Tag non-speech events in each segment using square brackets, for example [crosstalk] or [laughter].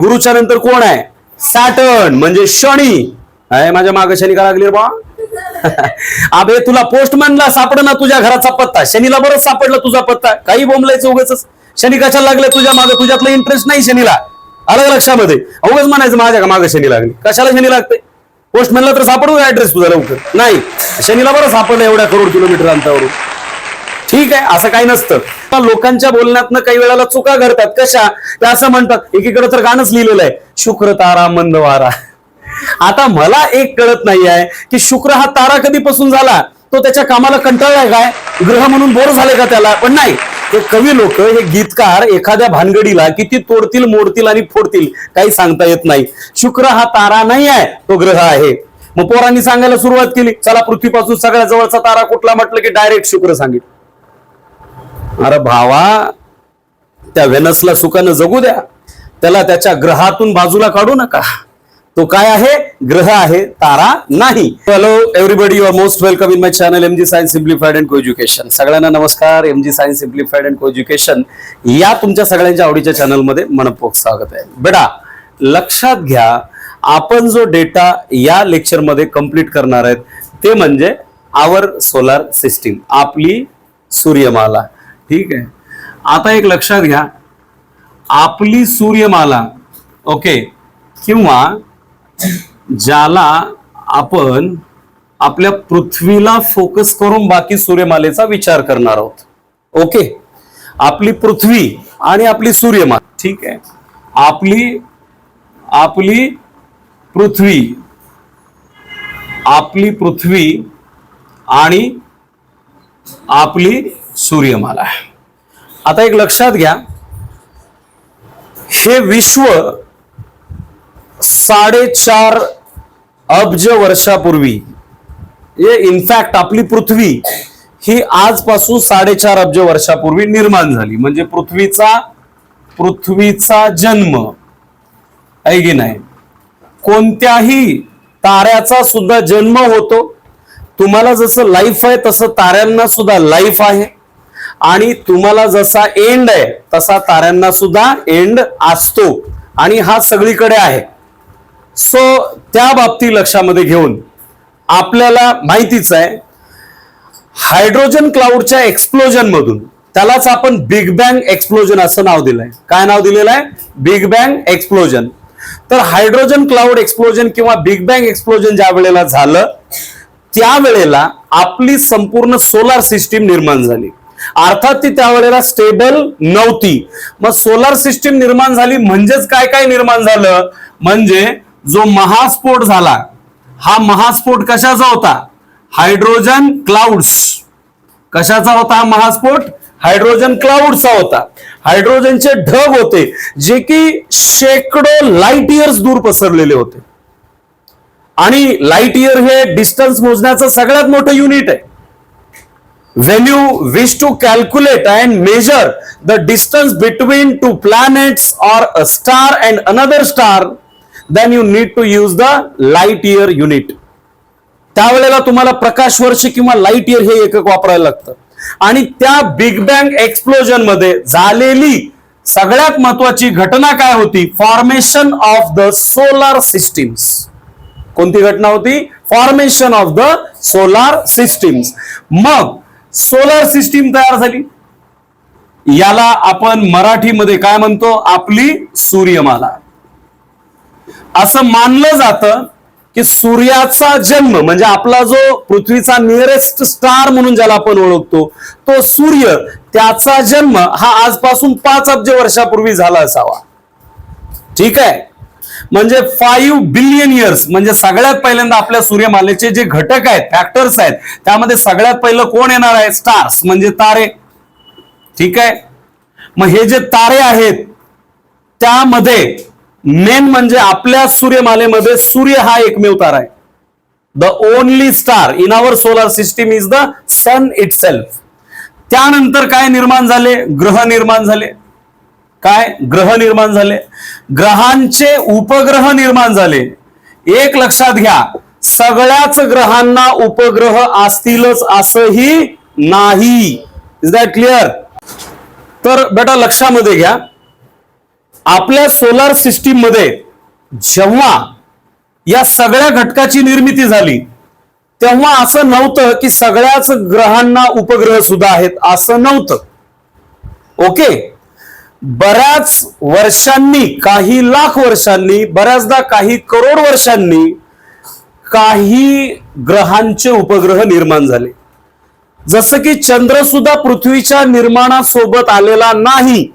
गुरुच्या नंतर कोण आहे? सॅटर्न म्हणजे शनी. आहे माझ्या माग शनी का लागली रे बा [laughs] अबे तुला पोस्टमॅनला सापडना तुझ्या घराचा पत्ता. शनीला बरंच सापडला तुझा पत्ता. काही बोंबलायचं उगाच शनी कशाला लागले तुझ्या मागे? तुझ्यातलं इंटरेस्ट नाही शनीला. अलग लक्षामध्ये? उगाच म्हणायचं माझ्या का मागे शनी लागली. कशाला शनी लागते? पोस्टमॅनला तर सापडू ऍड्रेस तुझा लवकर. नाही. शनीला बरं सापडलं एवढ्या करोड किलोमीटर अंतरावरून. ठीक आहे असं काही नसतं. पण लोकांच्या बोलण्यातनं काही वेळेला चुका घडतात. कशा? ते असं म्हणतात एकीकडे तर गाणंच लिहिलेलं आहे शुक्र तारा मंद वारा. आता मला एक कळत नाही आहे की शुक्र हा तारा कधीपासून झाला? तो त्याच्या कामाला कंटाळलाय काय? ग्रह म्हणून बोर झाले का त्याला? पण नाही. हे कवी लोक हे गीतकार एखाद्या भानगडीला किती तोडतील मोडतील आणि फोडतील काही सांगता येत नाही. शुक्र हा तारा नाही आहे तो ग्रह आहे. मग पोरांनी सांगायला सुरुवात केली. चला पृथ्वीपासून सगळ्या जवळचा तारा कुठला? म्हटलं की डायरेक्ट शुक्र सांगितलं. अरे भावा त्या व्हेनसला सुखानं जगू द्या. त्याला त्याच्या ग्रहातून बाजूला काढू नका. तो काय आहे? ग्रह आहे तारा नाही. Hello everybody you're most welcome in my channel M G science simplified and co education सगळ्यांना नमस्कार M G science simplified and co education या तुमच्या सगळ्यांच्या आवडीच्या चॅनलमध्ये मनपूर्वक स्वागत आहे. बेटा लक्षात घ्या आपण जो डेटा या लेक्चरमध्ये कंप्लीट करणार आहेत ते म्हणजे आवर सोलार सिस्टीम आपली सूर्यमाला. ठीक आहे. आता एक लक्षात घ्या. आपली सूर्यमाला ओके किंवा ज्याला आपण आपल्या पृथ्वीला फोकस करून बाकी सूर्यमालेचा विचार करणार आहोत. ओके? आपली पृथ्वी आणि आपली सूर्यमाला. ठीक आहे? आपली आपली पृथ्वी आपली पृथ्वी आणि आपली सूर्यमाला. आता एक लक्षात घ्या. हे विश्व साडेचार अब्ज वर्षापूर्वी इनफॅक्ट आपली पृथ्वी ही आजपासून साडेचार अब्ज वर्षापूर्वी निर्माण झाली. म्हणजे पृथ्वीचा पृथ्वीचा जन्म. आहे की नाही? कोणत्याही ताऱ्याचा सुद्धा जन्म होतो. तुम्हाला जसं लाईफ आहे तसं ताऱ्यांना सुद्धा लाईफ आहे. आणि तुम्हाला जसा एंड आहे तसा ताऱ्यांना सुद्धा एंड असतो. आणि हा सगळीकडे आहे. सो त्या बाबती लक्षामध्ये घेऊन आपल्याला माहितीच आहे हायड्रोजन क्लाउडच्या एक्सप्लोजन मधून त्यालाच आपण बिग बँग एक्सप्लोजन असं नाव दिलंय. काय नाव दिलेलं आहे? बिग बँग एक्सप्लोजन तर हायड्रोजन क्लाउड एक्सप्लोजन किंवा बिग बँग एक्सप्लोजन ज्या वेळेला झालं त्यावेळेला आपली संपूर्ण सोलार सिस्टीम निर्माण झाली. अर्थात ती त्यावेळेला स्टेबल नव्हती. मग सोलार सिस्टीम निर्माण झाली म्हणजेच काय काय निर्माण झालं? म्हणजे जो महास्फोट झाला हा महास्फोट कशाचा होता? हायड्रोजन क्लाउड्स कशाचा होता हा महास्फोट? हायड्रोजन क्लाउडचा होता. हायड्रोजनचे ढग होते जे की शेकडो लाइट इयर्स दूर पसरलेले होते. आणि लाइट इयर हे डिस्टन्स मोजण्याचं सगळ्यात मोठं युनिट आहे. When you wish to calculate and measure the distance between two planets or a star and another star then you need to use the light year unit. त्यावेळेला तुम्हाला प्रकाश वर्ष किंवा लाइट इयर हे एकक वापरायला लागतं. आणि त्या बिग बँग एक्सप्लोजनमध्ये झालेली सगळ्यात महत्वाची घटना काय होती? Formation of the solar systems कोणती घटना होती? Formation of the solar systems मग सोलर सिस्टीम तयार झाली. याला आपण मराठीमध्ये काय म्हणतो? आपली सूर्यमाला. असं मानलं जातं की सूर्याचा जन्म म्हणजे आपला जो पृथ्वीचा नियरेस्ट स्टार म्हणून ज्याला आपण ओळखतो तो सूर्य त्याचा जन्म हा आजपासून पाच अब्ज वर्षापूर्वी झाला असावा. ठीक आहे? म्हणजे फाईव्ह बिलियन इयर्स म्हणजे सगळ्यात पहिल्यांदा आपल्या सूर्यमालेचे जे घटक आहेत फॅक्टर्स आहेत त्यामध्ये सगळ्यात पहिलं कोण येणार आहे? स्टार्स म्हणजे तारे. ठीक आहे? मग हे जे तारे आहेत त्यामध्ये मेन म्हणजे आपल्या सूर्यमालेमध्ये सूर्य हा एकमेव तारा आहे. The only star in our solar system is the sun itself त्यानंतर काय निर्माण झाले? ग्रह निर्माण झाले. काय? ग्रह निर्माण झाले. ग्रहांचे उपग्रह निर्माण झाले. एक लक्षात घ्या सगळ्याच ग्रहांना उपग्रह असतीलच असंही नाही. इज दॅट क्लिअर तर बेटा लक्षामध्ये घ्या आपल्या सोलार सिस्टीममध्ये जेव्हा या सगळ्या घटकाची निर्मिती झाली तेव्हा असं नव्हतं की सगळ्याच ग्रहांना उपग्रह सुद्धा आहेत असं नव्हतं. ओके बऱ्याच वर्षांनी काही लाख वर्षांनी बऱ्याचदा काही करोड वर्षांनी काही ग्रहांचे उपग्रह निर्माण झाले. जसं की चंद्र सुद्धा पृथ्वीच्या निर्माणासोबत आलेला नाही.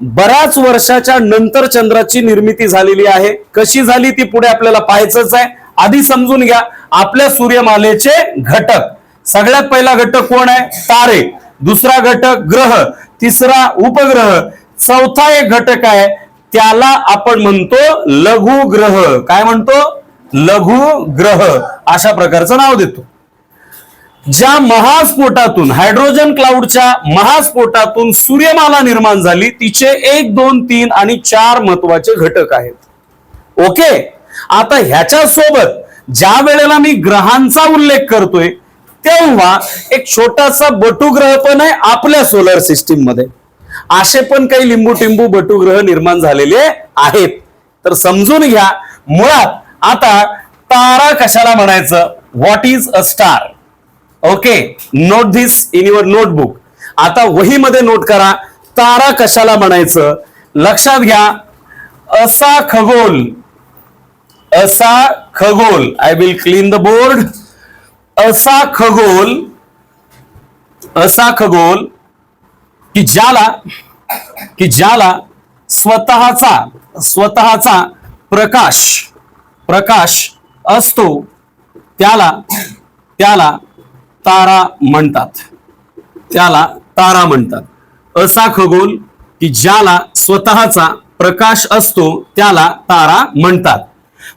बऱ्याच वर्षाच्या नंतर चंद्राची निर्मिती झालेली आहे. कशी झाली ती पुढे आपल्याला पाहायचंच आहे. आधी समजून घ्या आपल्या सूर्यमालेचे घटक. सगळ्यात पहिला घटक कोण आहे? तारे. दुसरा घटक ग्रह. तिसरा उपग्रह. चौथा एक घटक आहे त्याला आपण म्हणतो लघु ग्रह काय म्हणतो? लघु ग्रह अशा प्रकारचं नाव देतो. ज्या महास्फोटातून हायड्रोजन क्लाउडच्या महास्फोटातून सूर्यमाला निर्माण झाली तिचे एक दोन तीन आणि चार महत्त्वाचे घटक आहेत. ओके? आता ह्याच्या सोबत ज्या वेळेला मी ग्रहांचा उल्लेख करतोय तेव्हा एक छोटासा बटुग्रह पण आहे आपल्या सोलर सिस्टीममध्ये. असे पण काही लिंबू टिंबू बटुग्रह निर्माण झालेले आहेत. तर समजून घ्या मुळात आता तारा कशाला म्हणायचं? What is a star okay note this in your notebook आता वहीमध्ये नोट करा तारा कशाला म्हणायचं? लक्षात घ्या असा खगोल असा खगोल I will clean the board असा खगोल असा खगोल की ज्याला की ज्याला स्वतःचा स्वतःचा प्रकाश प्रकाश असतो त्याला त्याला तारा म्हणतात. त्याला तारा म्हणतात. असा खगोल की ज्याला स्वतःचा प्रकाश असतो त्याला तारा म्हणतात.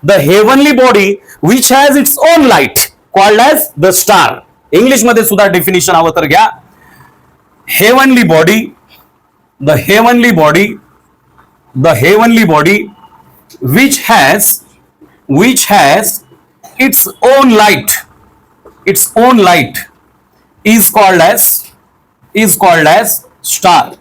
The heavenly body which has its own light called as the star इंग्लिशमध्ये सुद्धा डेफिनेशन हवं तर घ्या. Heavenly body the heavenly body the heavenly body which has which has its own light its own light is called as is called as star.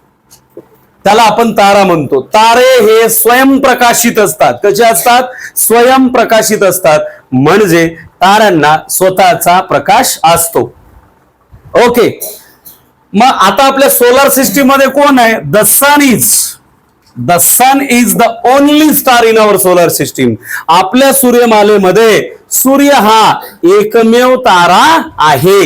त्याला आपण तारा म्हणतो. तारे हे स्वयंप्रकाशित असतात. कसे असतात? स्वयंप्रकाशित असतात. म्हणजे ताऱ्यांना स्वतःचा प्रकाश असतो. ओके. मग आता आपल्या सोलार सिस्टीममध्ये कोण आहे? The sun is the sun is the only star in our solar system आपल्या सूर्यमालेमध्ये सूर्य हा एकमेव तारा आहे.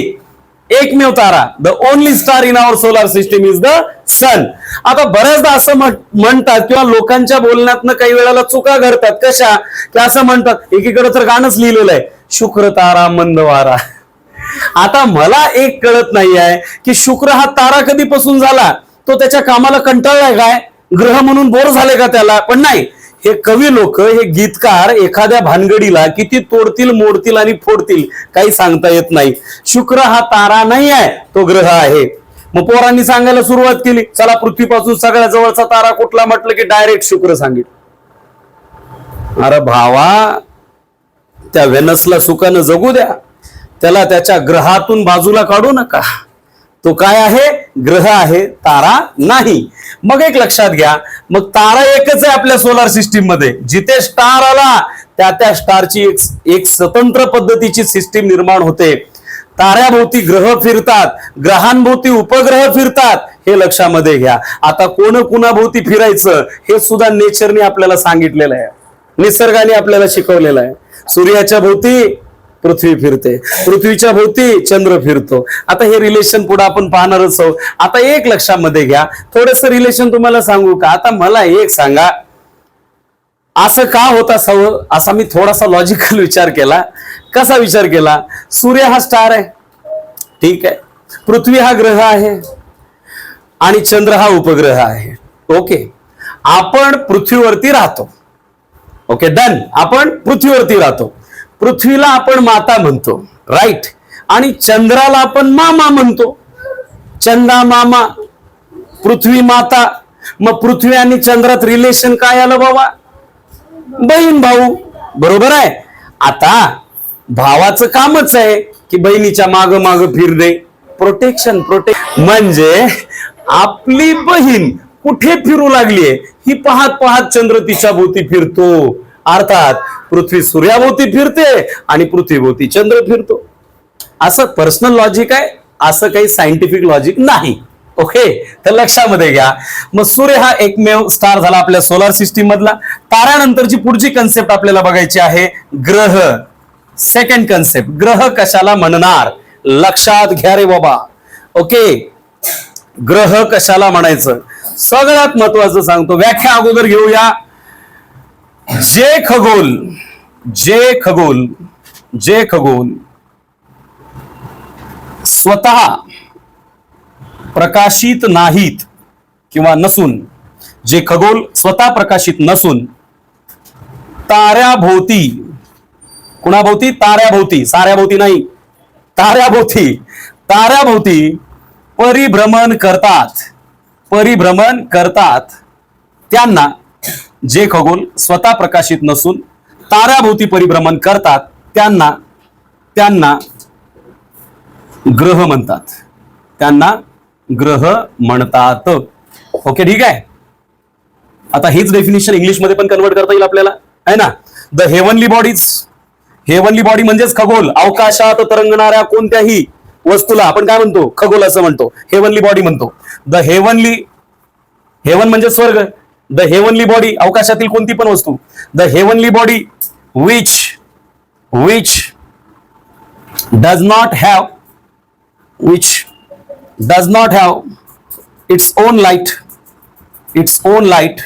एकमेव तारा. The only star in our solar system is the sun आता बऱ्याचदा असं म्हण- म्हणतात किंवा लोकांच्या बोलण्यातनं काही वेळेला चुका घडतात. कशा? की असं म्हणतात एकीकडे तर गाणंच लिहिलेलं आहे. शुक्र तारा मंदवारा. आता मला एक कळत नाही आहे की शुक्र हा तारा कधीपासून झाला? तो त्याच्या कामाला कंटाळलाय काय? ग्रह म्हणून बोर झाले का त्याला? पण नाही. हे कवी लोक हे गीतकार एखाद्या भानगडीला किती तोडतील मोडतील आणि फोडतील काही सांगता येत नाही. शुक्र हा तारा नाही आहे तो ग्रह आहे. मग पोरांनी सांगायला सुरुवात केली. चला पृथ्वीपासून सगळ्या जवळचा तारा कुठला? म्हटलं की डायरेक्ट शुक्र सांगितलं. अरे भावा त्या वेनसला सुखानं जगू द्या. त्याला त्याच्या ग्रहातून बाजूला काढू नका. तो काय आहे? ग्रह आहे तारा नाही. मग एक लक्षात घ्या. मग तारा एकच आहे आपल्या सोलार सिस्टीममध्ये. जिथे स्टार आला त्या त्या स्टारची एक एक स्वतंत्र पद्धतीची सिस्टीम निर्माण होते. ताऱ्याभोवती ग्रह फिरतात ग्रहांभोवती उपग्रह फिरतात हे लक्षामध्ये घ्या. आता कोण कुणाभोवती फिरायचं हे सुद्धा नेचरने आपल्याला सांगितलेलं आहे. निसर्गाने आपल्याला शिकवलेलं आहे. सूर्याच्या भोवती पृथ्वी फिरते. पृथ्वीच्या भोवती चंद्र फिरतो. आता हे रिलेशन पुढे आपण पाहणारच आहोत. आता एक लक्षामध्ये घ्या. थोडस रिलेशन तुम्हाला सांगू का? आता मला एक सांगा. असं का होत असावं? असा मी थोडासा लॉजिकल [laughs] विचार केला. कसा विचार केला? सूर्य हा स्टार आहे. ठीक आहे. पृथ्वी हा ग्रह आहे. आणि चंद्र हा उपग्रह आहे. ओके. आपण पृथ्वीवरती राहतो. ओके डन आपण पृथ्वीवरती राहतो. पृथ्वीला आपण माता म्हणतो राईट आणि चंद्राला आपण मामा म्हणतो. चंदा मामा पृथ्वी माता. मग पृथ्वी आणि चंद्रात रिलेशन काय आलं बाबा? बहीण भाऊ. बरोबर आहे? आता भावाचं कामच आहे की बहिणीच्या माग माग फिरणे. प्रोटेक्शन प्रोटेक्ट म्हणजे आपली बहीण कुठे फिरू लागलीये? ही पाहत पाहत चंद्र तिच्या भोवती फिरतो. अर्थात पृथ्वी सूर्याभोवती फिरते आणि पृथ्वीभोवती चंद्र फिरतो. असं पर्सनल लॉजिक आहे असं काही सायंटिफिक लॉजिक नाही. ओके तर लक्षामध्ये घ्या. मग सूर्य हा एकमेव स्टार झाला आपल्या सोलार सिस्टीम मधला. तारानंतरची पुढची कन्सेप्ट आपल्याला बघायची आहे ग्रह. सेकंड कन्सेप्ट ग्रह कशाला म्हणणार? लक्षात घ्या रे बाबा. ओके ग्रह कशाला म्हणायचं? सगळ्यात महत्वाचं सांगतो व्याख्या अगोदर घेऊया. जे खगोल जे खगोल जे खगोल स्वतः प्रकाशित नाहीत किंवा नसून जे खगोल स्वतः प्रकाशित नसून ताऱ्याभोवती कुणाभोवती? ताऱ्याभोवती साऱ्याभोवती नाही ताऱ्याभोवती ताऱ्याभोवती परिभ्रमण करतात परिभ्रमण करतात त्यांना जे खगोल स्वतः प्रकाशित नसून ताऱ्याभोवती परिभ्रमण करतात त्यांना त्यांना ग्रह म्हणतात. त्यांना ग्रह म्हणतात. ओके ठीक आहे? आता हीच डेफिनेशन इंग्लिशमध्ये पण कन्वर्ट करता येईल आपल्याला. आहे ना? The heavenly bodies heavenly body म्हणजेच खगोल. अवकाशात तरंगणाऱ्या कोणत्याही वस्तूला आपण काय म्हणतो? खगोल असं म्हणतो. हेवनली बॉडी म्हणतो. द हेवनली हेवन म्हणजे स्वर्ग. द हेवनली बॉडी अवकाशातील कोणती पण वस्तू the heavenly body which which does not have which does not have its own light its own light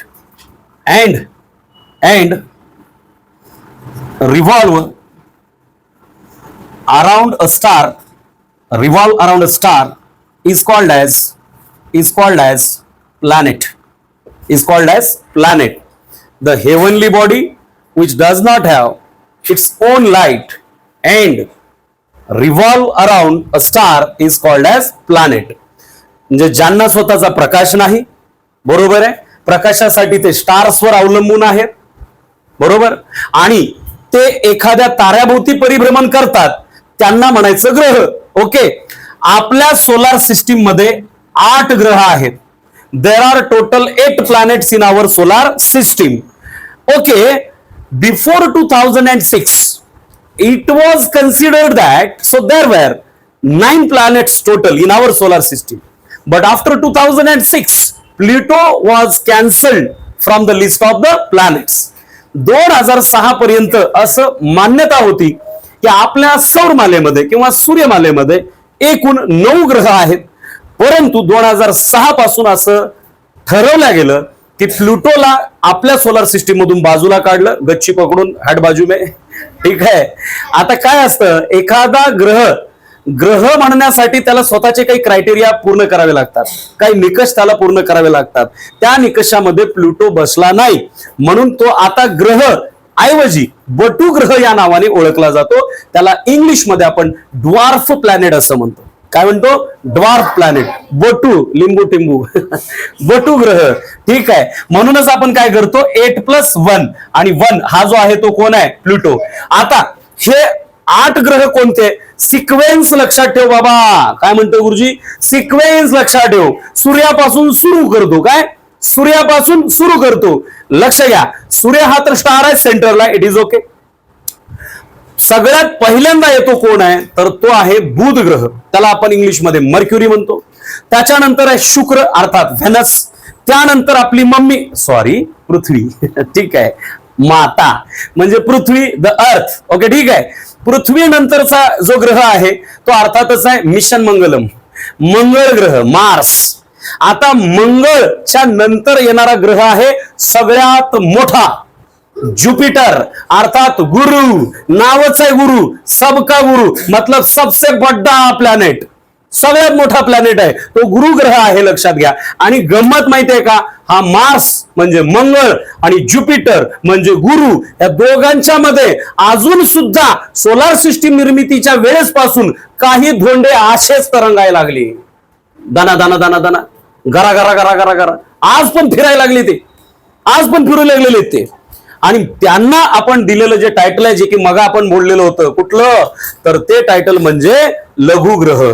and and revolve around a star revolve around a star is called as is called as planet is called as planet. The heavenly body which does not have its own light and revolve around a star is called as planet म्हणजे ज्यांना स्वतःचा प्रकाश नाही बरोबर आहे? प्रकाशासाठी ते स्टार्सवर अवलंबून आहेत बरोबर? आणि ते एखाद्या ताऱ्याभोवती परिभ्रमण करतात त्यांना म्हणायचं ग्रह. ओके? आपल्या सोलार सिस्टीममध्ये आठ ग्रह आहेत. There are total eight planets in our solar system okay before two thousand and six it was considered that so there were nine planets total in our solar system but after two thousand and six Pluto was cancelled from the list of the planets दोन हजार सहा पर्यंत असं मान्यता होती की आपल्या सौरमालेमध्ये किंवा सूर्यमालेमध्ये एकूण नऊ ग्रह आहेत. परंतु दोन हजार सहा पासून असं ठरवलं गेलं की प्लुटोला आपल्या सोलार सिस्टीम मधून बाजूला काढलं गच्ची पकडून हॅट बाजू मे. ठीक आहे. आता काय असतं? एखादा ग्रह ग्रह म्हणण्यासाठी त्याला स्वतःचे काही क्रायटेरिया पूर्ण करावे लागतात. काही निकष त्याला पूर्ण करावे लागतात. त्या निकषामध्ये प्लुटो बसला नाही. म्हणून तो आता ग्रह ऐवजी बटू ग्रह या नावाने ओळखला जातो. त्याला इंग्लिशमध्ये आपण ड्वार्फ प्लॅनेट असं म्हणतो. काय म्हणतो? ड्वार्फ प्लॅनेट बटू लिंबू टिंबू. [laughs] बटू ग्रह. ठीक आहे. म्हणूनच आपण काय करतो? एट प्लस वन आणि वन हा जो आहे तो कोण आहे? प्लुटो. आता हे आठ ग्रह कोणते? सिक्वेन्स लक्षात ठेव बाबा. काय म्हणतो गुरुजी? सिक्वेन्स लक्षात ठेव. सूर्यापासून सुरू करतो. काय? सूर्यापासून सुरू करतो. लक्ष घ्या. सूर्य हा तर स्टार आहे सेंटरला इट इज ओके सगळ्यात पहिल्यांदा येतो कोण आहे तर तो आहे बुध ग्रह. त्याला आपण इंग्लिशमध्ये मर्क्युरी म्हणतो. त्याच्यानंतर आहे शुक्र अर्थात व्हेनस. त्यानंतर आपली मम्मी सॉरी पृथ्वी. [laughs] ठीक आहे. माता. म्हणजे पृथ्वी द अर्थ ओके ठीक आहे. पृथ्वी नंतरचा जो ग्रह आहे तो अर्थातच आहे मिशन मंगलम. मंगळ ग्रह मार्स आता मंगळच्या नंतर येणारा ग्रह आहे सगळ्यात मोठा. जुपिटर अर्थात गुरु. नावच आहे गुरु सबका गुरु. मतलब सबसे बड्डा प्लॅनेट सगळ्यात मोठा प्लॅनेट आहे. तो गुरु ग्रह आहे लक्षात घ्या. आणि गंमत माहितीये का? हा मार्स म्हणजे मंगळ आणि ज्युपिटर म्हणजे गुरु. या दोघांच्या मध्ये अजून सुद्धा सोलार सिस्टीम निर्मितीच्या वेळेस पासून काही धोंडे आशेच तरंगायला लागले. दाना दाना दाना दाना. घरा घरा घरा घरा घरा आज पण फिरायला लागले ते. आज पण फिरू लागलेले ते. आणि त्यांना आपण दिलेलं जे टायटल आहे जे की मग आपण बोललेलं होतं कुठलं? तर ते टायटल म्हणजे लघुग्रह.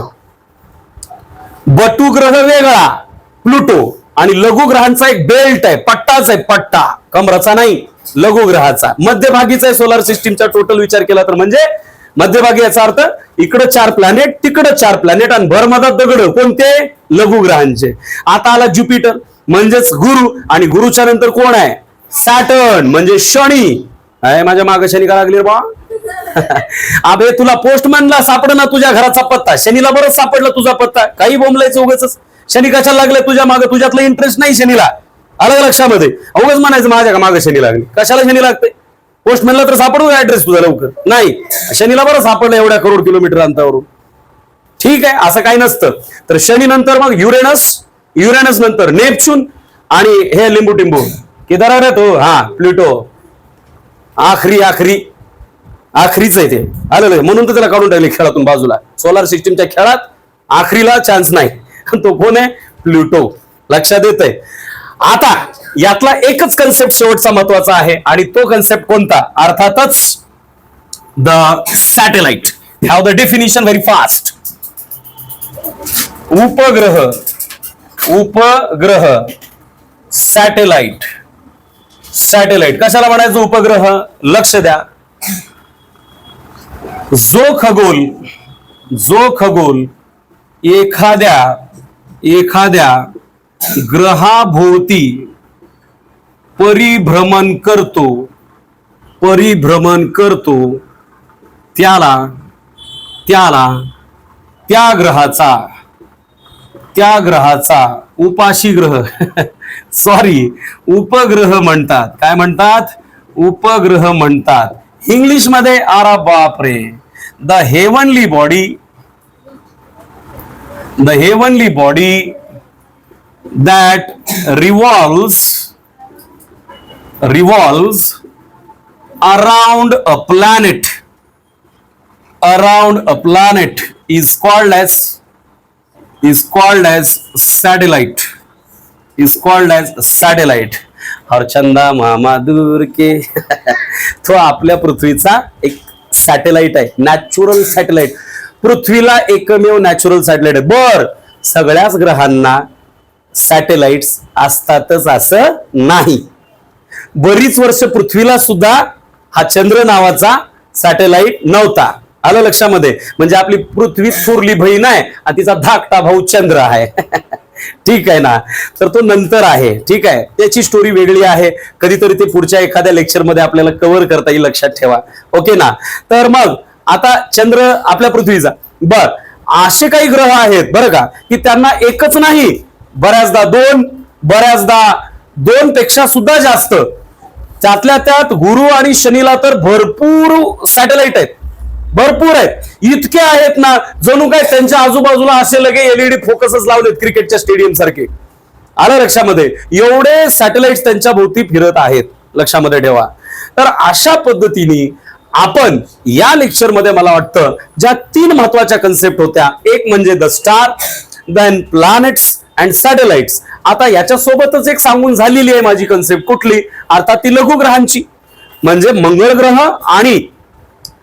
बटुग्रह वेगळा प्लुटो. आणि लघुग्रहांचा एक बेल्ट आहे पट्टाच आहे पट्टा. कमराचा नाही लघुग्रहाचा. मध्यभागीचा आहे सोलार सिस्टीमचा टोटल विचार केला तर म्हणजे मध्यभागी याचा अर्थ इकडं चार प्लॅनेट तिकडं चार प्लॅनेट आणि भरमधात दगड. कोणते? लघुग्रहांचे. आता आला ज्युपिटर म्हणजेच गुरु. आणि गुरुच्या नंतर कोण आहे? सॅटर्न म्हणजे शनी आहे माझ्या माग शनी का लागली बा [laughs] अबे तुला पोस्टमॅनला सापडना तुझ्या घराचा पत्ता. शनीला बरंच सापडला तुझा पत्ता. काही बोंबलायचं उगाच. शनी कशाला लागले तुझ्या मागे? तुझ्यातलं इंटरेस्ट नाही शनीला. अलग लक्षामध्ये? उगाच म्हणायचं माझ्या का मागे शनी लागली? कशाला शनी लागते? पोस्टमॅनला तर सापडू ऍड्रेस तुझा लवकर? नाही. शनीला बरं सापडलं एवढ्या करोड किलोमीटर अंतरावरून. ठीक आहे असं काही नसतं. तर शनी नंतर मग युरेनस युरेनस नंतर नेपच्यून आणि हे लिंबू टिंबू. किधर रे तू? हा प्लुटो. आखरी आखरी. आखरीच आहे ते. आलं म्हणून तर त्याला काढून टाकले खेळातून बाजूला. सोलार सिस्टीमच्या खेळात आखरीला चान्स नाही. [laughs] तो कोण आहे? प्लुटो. लक्षात येत आहे आता यातला एकच कन्सेप्ट शेवटचा महत्त्वाचा आहे. आणि तो कन्सेप्ट कोणता? अर्थातच the satellite have the definition very fast उपग्रह उपग्रह सॅटेलाइट सॅटेलाइट. कशाला म्हणायचं उपग्रह? लक्ष द्या. जो खगोल जो खगोल एखाद्या एखाद्या ग्रहाभोवती परिभ्रमण करतो परिभ्रमण करतो त्याला त्याला त्या ग्रहाचा त्या ग्रहाचा उपाशी ग्रह. [laughs] सॉरी उपग्रह म्हणतात. काय म्हणतात? उपग्रह म्हणतात. इंग्लिशमध्ये आरा बाप रे the heavenly body the heavenly body that revolves revolves around a planet around a planet is called as is called as satellite is called as satellite. हरचंदा मामा दूर के. [laughs] तो आपल्या पृथ्वीचा एक सॅटेलाइट आहे. नॅचरल सॅटेलाइट पृथ्वीला एकमेव नॅचरल सॅटेलाइट आहे. बर सगळ्याच ग्रहांना सॅटेलाइट्स असतातच असं नाही. बरीच वर्ष पृथ्वीला सुद्धा हा चंद्र नावाचा सॅटेलाइट नव्हता. आलं लक्षामध्ये? म्हणजे आपली पृथ्वी थोरली बहीण आहे आणि तिचा धाकटा भाऊ चंद्र आहे. [laughs] ठीक आहे ना? तर तो नंतर आहे. ठीक आहे? त्याची स्टोरी वेगळी आहे. कधीतरी ते पुढच्या एखाद्या लेक्चरमध्ये आपल्याला कव्हर करता येईल लक्षात ठेवा. ओके ना? तर मग आता चंद्र आपल्या पृथ्वीचा. बर असे काही ग्रह आहेत बरं का? की त्यांना एकच नाही. बऱ्याचदा दोन बऱ्याचदा दोन पेक्षा सुद्धा जास्त. त्यातल्या त्यात गुरु आणि शनीला तर भरपूर सॅटेलाइट आहेत. भरपूर आहेत. इतके आहेत ना जणू काय त्यांच्या आजूबाजूला असे लगे एलईडी फोकसच लावलेत क्रिकेटच्या स्टेडियम सारखे. आलं लक्षामध्ये? एवढे सॅटेलाइट त्यांच्या भोवती फिरत आहेत. लक्षामध्ये ठेवा. तर अशा पद्धतीने आपण या लेक्चरमध्ये मला वाटतं ज्या तीन महत्त्वाच्या कन्सेप्ट होत्या एक म्हणजे the star then planets and satellites आता याच्या सोबतच एक सांगून झालेली आहे माझी कन्सेप्ट कुठली? अर्थात ती लघुग्रहांची. म्हणजे मंगळ ग्रह आणि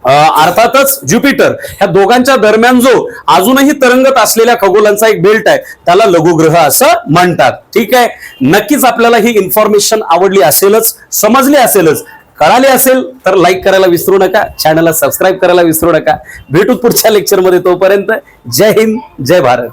अर्थातच ज्युपिटर ह्या दोघांच्या दरम्यान जो अजूनही तरंगत असलेल्या खगोलांचा एक बेल्ट आहे त्याला लघुग्रह असं म्हणतात. ठीक आहे? नक्कीच आपल्याला ही इन्फॉर्मेशन आवडली असेलच समजली असेलच. कळाली असेल तर लाईक करायला विसरू नका चॅनलला सबस्क्राईब करायला विसरू नका. भेटू पुढच्या लेक्चरमध्ये तोपर्यंत. जय हिंद जय भारत.